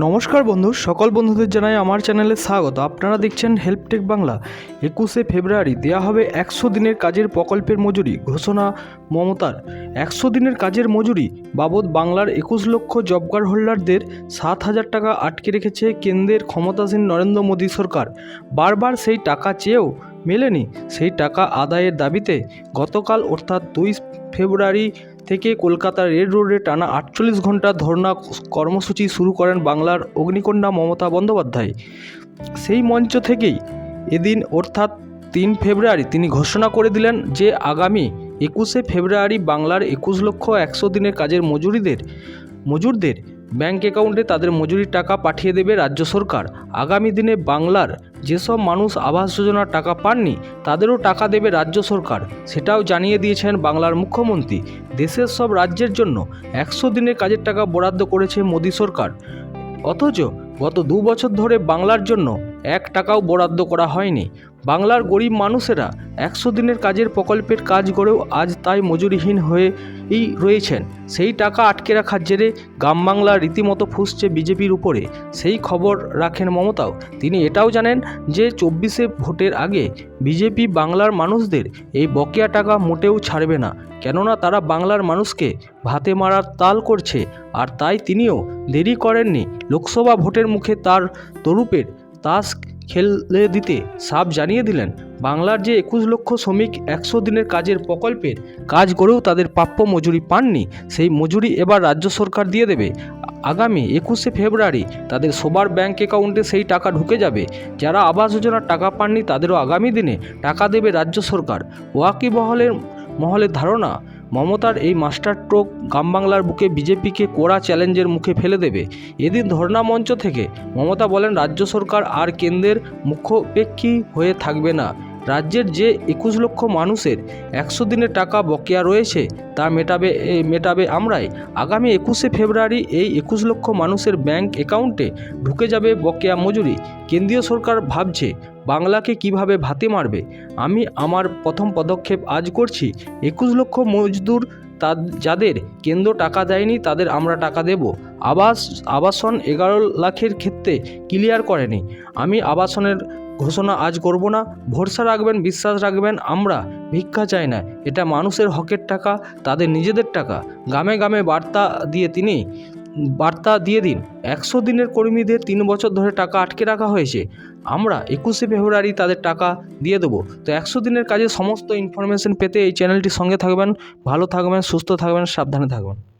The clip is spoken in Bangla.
নমস্কার বন্ধু, সকল বন্ধুদের জানাই আমার চ্যানেলে স্বাগত। আপনারা দেখছেন হেল্পটেক বাংলা একুশে ফেব্রুয়ারি, দেয়া হবে একশো দিনের কাজের প্রকল্পের মজুরি, ঘোষণা মমতার। একশো দিনের কাজের মজুরি বাবদ বাংলার একুশ লক্ষ জব কার্ড হোল্ডারদের সাত হাজার টাকা আটকে রেখেছে কেন্দ্রের ক্ষমতাসীন নরেন্দ্র মোদী সরকার। বারবার সেই টাকা চেয়েও মেলেনি, সেই টাকা আদায়ের দাবিতে গতকাল অর্থাৎ দুই ফেব্রুয়ারি থেকে কলকাতার রেড রোডে টানা আটচল্লিশ ঘণ্টা ধর্ণা কর্মসূচি শুরু করেন বাংলার অগ্নিকন্যা মমতা বন্দ্যোপাধ্যায়। সেই মঞ্চ থেকেই এদিন অর্থাৎ তিন ফেব্রুয়ারি তিনি ঘোষণা করে দিলেন যে আগামী একুশে ফেব্রুয়ারি বাংলার একুশ লক্ষ একশো দিনের কাজের মজুরিদের মজুরদের ব্যাংক অ্যাকাউন্টে তাদের মজুরির টাকা পাঠিয়ে দেবে রাজ্য সরকার। আগামী দিনে বাংলার যেসব মানুষ আবাস যোজনার টাকা পাননি, তাদেরও টাকা দেবে রাজ্য সরকার। সেটাও জানিয়ে দিয়েছেন বাংলার মুখ্যমন্ত্রী। দেশের সব রাজ্যের জন্য একশো দিনের কাজের টাকা বরাদ্দ করেছে মোদী সরকার। অথচ গত দু বছর ধরে বাংলার জন্য এক টাকাও বরাদ্দ করা হয়নি। বাংলার গরিব মানুষেরা একশো দিনের কাজের প্রকল্পের কাজ করেও আজ তাই মজুরিহীন হয়েই রয়েছেন। সেই টাকা আটকে রাখার জেরে গ্রাম বাংলা রীতিমতো ফুসছে বিজেপির উপরে। সেই খবর রাখেন মমতাও। তিনি এটাও জানেন যে চব্বিশে ভোটের আগে বিজেপি বাংলার মানুষদের এই বকেয়া টাকা মোটেও ছাড়বে না। কেননা তারা বাংলার মানুষকে ভাতে মারার তাল করছে আর তাই তিনিও দেরি করেননি। লোকসভা ভোটের মুখে তার তরুপের তাস খেলে দিতে সাপ জানিয়ে দিলেন। বাংলার যে একুশ লক্ষ শ্রমিক একশো দিনের কাজের প্রকল্পের কাজ করেও তাদের প্রাপ্য মজুরি পাননি, সেই মজুরি এবার রাজ্য সরকার দিয়ে দেবে। আগামী একুশে ফেব্রুয়ারি তাদের সবার ব্যাংক অ্যাকাউন্টে সেই টাকা ঢুকে যাবে। যারা আবাস যোজনার টাকা পাননি তাদেরও আগামী দিনে টাকা দেবে রাজ্য সরকার। ওয়াকি মহলের মহলের ধারণা মমতার এই মাস্টার ট্রোক গ্রাম বাংলার বুকে বিজেপিকে কড়া চ্যালেঞ্জের মুখে ফেলে দেবে। এদিন ধর্ণা মঞ্চ থেকে মমতা বলেন, রাজ্য সরকার আর কেন্দ্রের মুখ্যপেক্ষী হয়ে থাকবে না। রাজ্যের যে একুশ লক্ষ মানুষের একশো দিনের টাকা বকেয়া রয়েছে, তা মেটাবে মেটাবে আমরাই। আগামী একুশে ফেব্রুয়ারি এই একুশ লক্ষ মানুষের ব্যাংক অ্যাকাউন্টে ঢুকে যাবে বকেয়া মজুরি। কেন্দ্রীয় সরকার ভাবছে বাংলাকে কীভাবে ভাতে মারবে? আমি আমার প্রথম পদক্ষেপ আজ করছি। একুশ লক্ষ মজদুর তা যাদের কেন্দ্র টাকা দেয়নি তাদের আমরা টাকা দেব। আবাস, আবাসন এগারো লাখের ক্ষেত্রে ক্লিয়ার করেনি। আমি আবাসনের ঘোষণা আজ করব না। ভরসা রাখবেন, বিশ্বাস রাখবেন, আমরা ভিক্ষা চাই না। এটা মানুষের হকের টাকা, তাদের নিজেদের টাকা। গ্রামে গ্রামে বার্তা দিয়ে তিনি বার্তা দিয়ে দিন, একশো দিনের কর্মীদের তিন বছর ধরে টাকা আটকে রাখা হয়েছে। আমরা একুশে ফেব্রুয়ারি তাদের টাকা দিয়ে দেবো। তো একশো দিনের কাজে সমস্ত ইনফরমেশন পেতে এই চ্যানেলটি সঙ্গে থাকবেন, ভালো থাকবেন, সুস্থ থাকবেন, সাবধানে থাকবেন।